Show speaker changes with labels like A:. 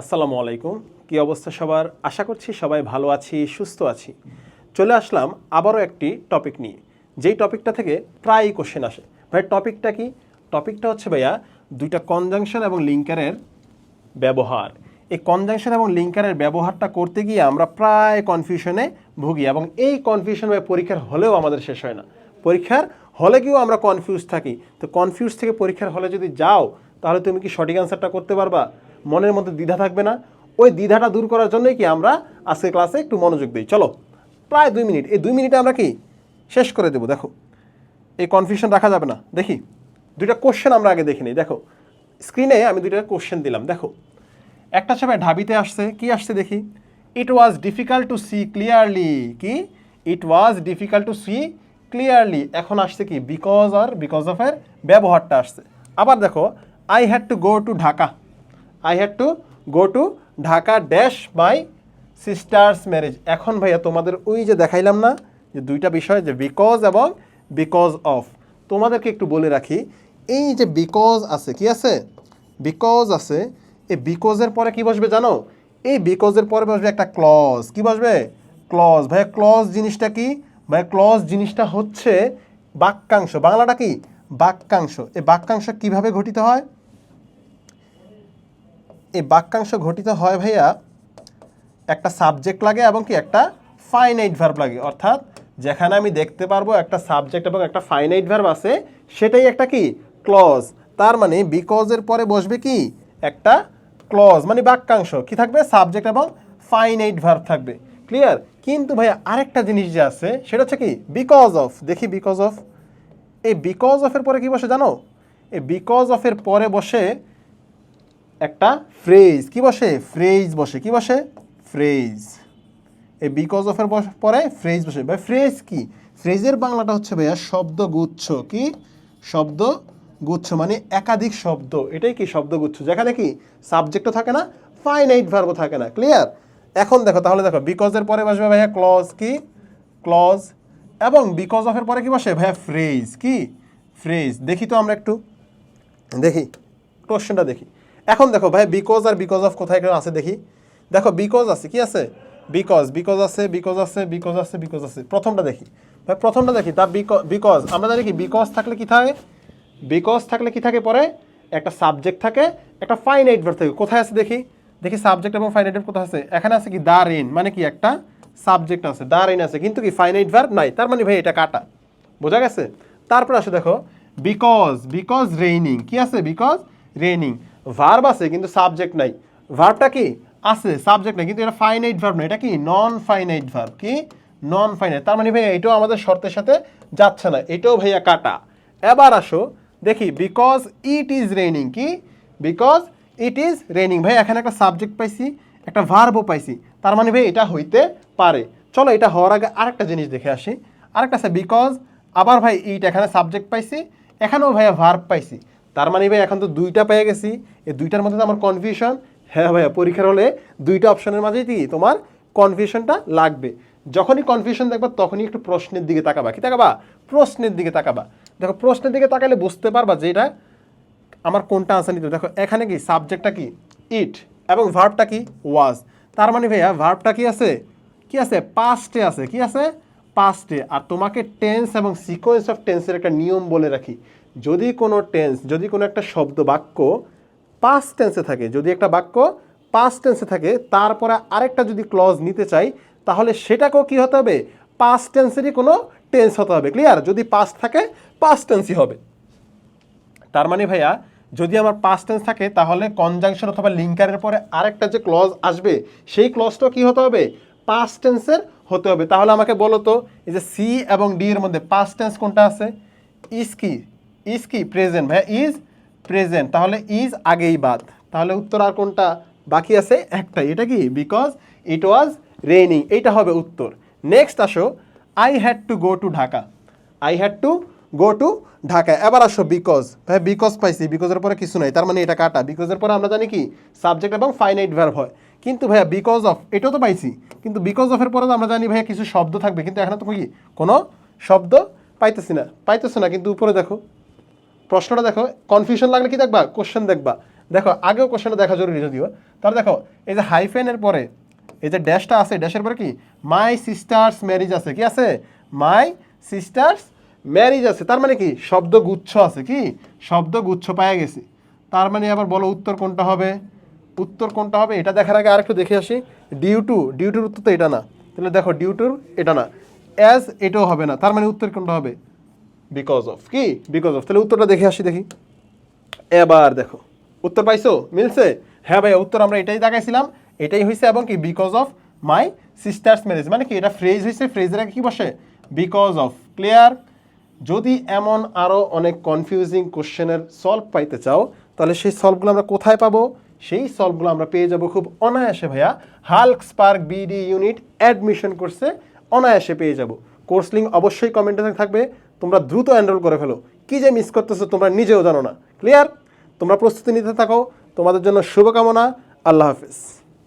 A: আসসালামু আলাইকুম। কি অবস্থা সবার? আশা করছি সবাই ভালো আছি, সুস্থ আছি। চলে আসলাম আবারও একটি টপিক নিয়ে। যেই টপিকটা থেকে প্রায়ই কোশ্চেন আসে। ভাই, টপিকটা কি? টপিকটা হচ্ছে ভাইয়া দুইটা কনজাংশন এবং লিঙ্কারের ব্যবহার। এই কনজাংশন এবং লিঙ্কারের ব্যবহারটা করতে গিয়ে আমরা প্রায় কনফিউশনে ভুগি এবং এই কনফিউশন ভাই, পরীক্ষার হলেও আমাদের শেষ হয় না। পরীক্ষার হলে গিয়েও আমরা কনফিউজ থাকি। তো কনফিউজ থেকে পরীক্ষার হলে যদি যাও, তাহলে তুমি কি সঠিক অ্যান্সারটা করতে পারবা? মনের মধ্যে দ্বিধা থাকবে না। ওই দ্বিধাটা দূর করার জন্যই কি আমরা আজকে ক্লাসে একটু মনোযোগ দিই। চলো, প্রায় দুই মিনিট। এই দুই মিনিটে আমরা কি শেষ করে দেবো? দেখো, এই কনফিউশন রাখা যাবে না। দেখি, দুইটা কোশ্চেন আমরা আগে দেখে নিই। দেখো স্ক্রিনে আমি দুইটা কোশ্চেন দিলাম। দেখো, একটা ছবি ঢাবিতে আসছে, কি আসছে দেখি? It was difficult to see clearly কি? It was difficult to see clearly এখন আসছে কি? বিকজ আর বিকজ অফ এর ব্যবহারটা আসছে। আবার দেখো I had to go to Dhaka I had to go to Dhaka dash my sister's marriage এখন ভাইয়া, তোমাদের ওই যে দেখাইলাম না, যে দুইটা বিষয়, যে বিকজ এবং বিকজ অফ তোমাদেরকে একটু বলে রাখি, এই যে বিকজ আছে, কি আছে? বিকজ আছে, এই বিকজের পরে কি বসবে জানো? এই বিকজের পরে বসবে একটা ক্লজ কি বসবে? ক্লজ ভাইয়া ক্লজ জিনিসটা কি? ভাইয়া ক্লজ জিনিসটা হচ্ছে বাক্যাংশ। বাংলাটা কি? বাক্যাংশ। এই বাক্যাংশ কীভাবে গঠিত হয়? এই বাক্যাংশ ঘটিত হয় ভাইয়া একটা সাবজেক্ট লাগে এবং কি একটা ফাইনাইট ভার্ব লাগে। অর্থাৎ যেখানে আমি দেখতে পারব একটা সাবজেক্ট এবং একটা ফাইনাইট ভার্ব আছে, সেটাই একটা কি? ক্লজ তার মানে বিকজের পরে বসবে কি? একটা ক্লজ মানে বাক্যাংশ। কি থাকবে? সাবজেক্ট এবং ফাইনাইট ভার্ব থাকবে। ক্লিয়ার কিন্তু ভাইয়া আরেকটা জিনিস যে আছে, সেটা হচ্ছে কি? বিকজ অফ দেখি বিকজ অফ এই বিকজ অফের পরে কি বসে জানো? এই বিকজ অফের পরে বসে একটা ফ্রেজ কি বসে? ফ্রেজ বসে। কি বসে? ফ্রেজ এই বিকজ অফের পরে ফ্রেজ বসে। ভাই ফ্রেজ কি? ফ্রেজের বাংলাটা হচ্ছে ভাইয়া শব্দগুচ্ছ। কি? শব্দ গুচ্ছ মানে একাধিক শব্দ। এটাই কি শব্দগুচ্ছ? যেখানে কি সাবজেক্টও থাকে না ফাইনাইট ভার্বও থাকে না। ক্লিয়ার এখন দেখো, তাহলে দেখো বিকজের পরে বসবে ভাইয়া ক্লজ কি? ক্লজ এবং বিকজ অফের পরে কি বসে? ভাইয়া ফ্রেজ কি? ফ্রেজ দেখি তো আমরা একটু। দেখি। কোশ্চেনটা দেখি। এখন দেখো ভাই বিকজ আর বিকজ অফ কোথায় কেন আছে দেখি। দেখো বিকজ আছে, কি আছে? বিকজ বিকজ আছে বিকজ আছে বিকজ আছে বিকজ আছে। প্রথমটা দেখি। ভাই, প্রথমটা দেখি, তা বিকজ আমরা জানি কি বিকজ থাকলে কি থাকে? বিকজ থাকলে কি থাকে পরে? একটা সাবজেক্ট থাকে, একটা ফাইনাইট ভার্ব থাকে। কোথায় আছে দেখি? দেখি সাবজেক্ট এবং ফাইনাইট ভার্ব কোথায় আছে? এখানে আছে কি দা রেন মানে কি একটা সাবজেক্ট আছে দা রেন আছে। কিন্তু কি ফাইনাইট ভার্ব নাই। তার মানে ভাই, এটা কাটা। বোঝা গেছে? তারপর আসে দেখো বিকজ বিকজ রেইনিং কি আছে? বিকজ রেইনিং ভার্ব আছে, কিন্তু সাবজেক্ট নাই। ভার্বটা কি? আছে সাবজেক্ট নাই, কিন্তু এটা ফাইনাইট ভার্ব না, এটা কি? নন ফাইনাইট ভার্ব কি? নন ফাইনাইট তার মানে ভাইয়া এটাও আমাদের শর্তের সাথে যাচ্ছে না, এটাও ভাইয়া কাটা। এবার আসো, দেখি বিকজ ইট ইজ রেইনিং কি? বিকজ ইট ইজ রেইনিং ভাই এখানে একটা সাবজেক্ট পাইছি, একটা ভার্বও পাইছি, তার মানে ভাই এটা হইতে পারে। চলো এটা হওয়ার আগে আরেকটা জিনিস দেখে আসি। আরেকটা আছে বিকজ আবার ভাই ইট এখানে সাবজেক্ট পাইছি, এখানেও ভাইয়া ভার্ব পাইছি। তার মানে ভাই, এখন তো দুইটা পেয়ে গেছি। এই দুইটার মধ্যে তো আমার কনফিউশন হ্যাঁ ভাইয়া, পরীক্ষার হলে দুইটা অপশনের মাঝেই কি তোমার কনফিউশনটা লাগবে। যখনই কনফিউশন দেখবা, তখনই একটু প্রশ্নের দিকে তাকাবা। কি তাকাবা? প্রশ্নের দিকে তাকাবা। দেখো, প্রশ্নের দিকে তাকালে বুঝতে পারবা যে এটা আমার কোনটা আনসার নিতে দেখো, এখানে কি সাবজেক্টটা কি? ইট এবং ভার্বটা কি? ওয়াজ তার মানে ভাইয়া ভার্বটা কি আছে? কি আছে? পাস্টে আছে। কি আছে? পাস্টে আর তোমাকে টেন্স এবং সিকোয়েন্স অফ টেন্সের একটা নিয়ম বলে রাখি। যদি কোনো টেন্স যদি কোনো একটা শব্দ বাক্য পাস্ট টেন্সে থাকে, যদি একটা বাক্য পাস্ট টেন্সে থাকে, তারপরে আরেকটা যদি ক্লজ নিতে চাই, তাহলে সেটাকেও কি হতে হবে? পাস্ট টেন্সেরই কোনো টেন্স হতে হবে ক্লিয়ার যদি পাস্ট থাকে পাস্ট টেন্সই হবে। তার মানে ভাইয়া, যদি আমার পাস্ট টেন্স থাকে, তাহলে কনজাংশন অথবা লিঙ্কারের পরে আরেকটা যে ক্লজ আসবে, সেই ক্লজটাও কি হতে হবে? পাস্ট টেন্সের হতে হবে। তাহলে আমাকে বলো তো, এই যে সি এবং ডি এর মধ্যে পাস্ট টেন্স কোনটা আছে? ইজ কি? ইজ কি? প্রেজেন্ট ভাইয়া ইজ প্রেজেন্ট তাহলে ইজ আগেই বাদ। তাহলে উত্তর আর কোনটা বাকি আছে? একটাই। এটা কি? বিকজ ইট ওয়াজ রেইনিং এইটা হবে উত্তর। নেক্সট আসো। I had to go to Dhaka I had to go to Dhaka এবার আসো বিকজ ভাই বিকজ পাইছি। বিকজের পরে কিছু নাই। তার মানে এটা কাটা। বিকজের পরে আমরা জানি কি? সাবজেক্ট এবং ফাইনাইট ভার্ব হয়। কিন্তু ভাইয়া বিকজ অফ এটাও তো পাইছি। কিন্তু বিকজ অফের পরে তো আমরা জানি ভাইয়া কিছু শব্দ থাকবে। কিন্তু এখানে তো কি? কোনো শব্দ পাইতেছি না। পাইতেছে না, কিন্তু উপরে দেখো। প্রশ্নটা দেখো কনফিউশন লাগলে কি দেখবা? কোশ্চেন দেখবা। দেখো, আগেও কোশ্চেনটা দেখা জরুরি যদিও। তাহলে দেখো, এই যে হাইফেনের পরে, এই যে ড্যাশটা আছে ড্যাশের পরে কি? মাই সিস্টার্স ম্যারিজ আছে, কি আছে? মাই সিস্টার্স ম্যারিজ আছে। তার মানে কি? শব্দ গুচ্ছ আছে, কি? শব্দ গুচ্ছ পাওয়া গেছি। তার মানে আবার বলো উত্তর কোনটা হবে? উত্তর কোনটা হবে? এটা দেখার আগে আরেকটু দেখে আসি। ডিউ টু ডিউ টুর উত্তর তো এটা না। তাহলে দেখো ডিউ টুর এটা না। অ্যাজ এটাও হবে না। তার মানে উত্তর কোনটা হবে? বিকজ অফ কি? বিকজ অফ তাহলে উত্তরটা দেখে আসি দেখি। এবার দেখো। উত্তর পাইছো? মিলছে? হ্যাঁ ভাই উত্তর আমরা এটাই দেখাইছিলাম। এটাই হয়েছে এবং কি? Because of my sister's marriage মানে কি? এটা ফ্রেজ হয়েছে ফ্রেজের আগে কি বসে? বিকজ অফ ক্লিয়ার যদি এমন আরও অনেক কনফিউজিং কোশ্চেনের সলভ পাইতে চাও, তাহলে সেই সলভগুলো আমরা কোথায় পাবো? সেই সলভগুলো আমরা পেয়ে যাব খুব অনায়াসে ভাইয়া। Hulk spark BD unit admission কোর্সে অনায়াসে পেয়ে যাব। কোর্স লিঙ্ক অবশ্যই কমেন্টে থাকবে। তোমরা দ্রুত এনরোল করে ফেলো। কী যে মিস করতেছো তোমরা নিজেও জানো না। ক্লিয়ার তোমরা প্রস্তুতি নিতে থাকো। তোমাদের জন্য শুভকামনা। আল্লাহ হাফিজ।